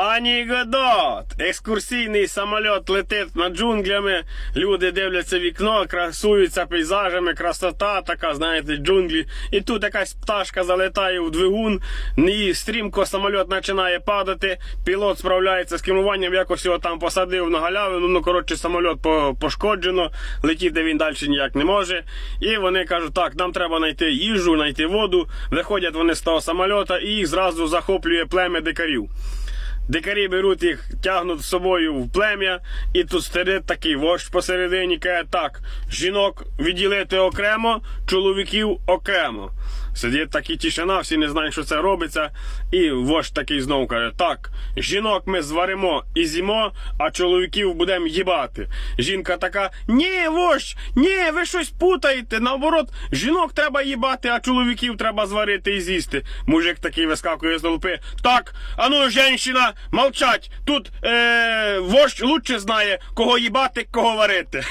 Анігодот! Екскурсійний самоліт летить над джунглями. Люди дивляться вікно, красуються пейзажами, красота така, знаєте, джунглі. І тут якась пташка залетає в двигун, і стрімко самоліт починає падати. Пілот справляється з керуванням, якось його там посадив на галявину. Ну, коротше, самоліт по- пошкоджено, летіти він далі ніяк не може. І вони кажуть, так, нам треба знайти їжу, знайти воду. Виходять вони з того самольота і їх зразу захоплює плем'я дикарів. Дикарі беруть їх, тягнуть з собою в плем'я, і тут сидить такий вождь посередині, каже так: жінок відділити окремо, чоловіків окремо. Сидить такий тишина, всі не знають, що це робиться. І вождь такий знову каже: так, жінок ми зваримо і з'їмо, а чоловіків будемо їбати. Жінка така: ні, вождь, ні, ви щось путаєте. Наоборот, жінок треба їбати, а чоловіків треба зварити і з'їсти. Мужик такий вискакує з толпи. Так, а ну, жінщина, молчать. Тут е, вождь лучше знає, кого їбати, кого варити.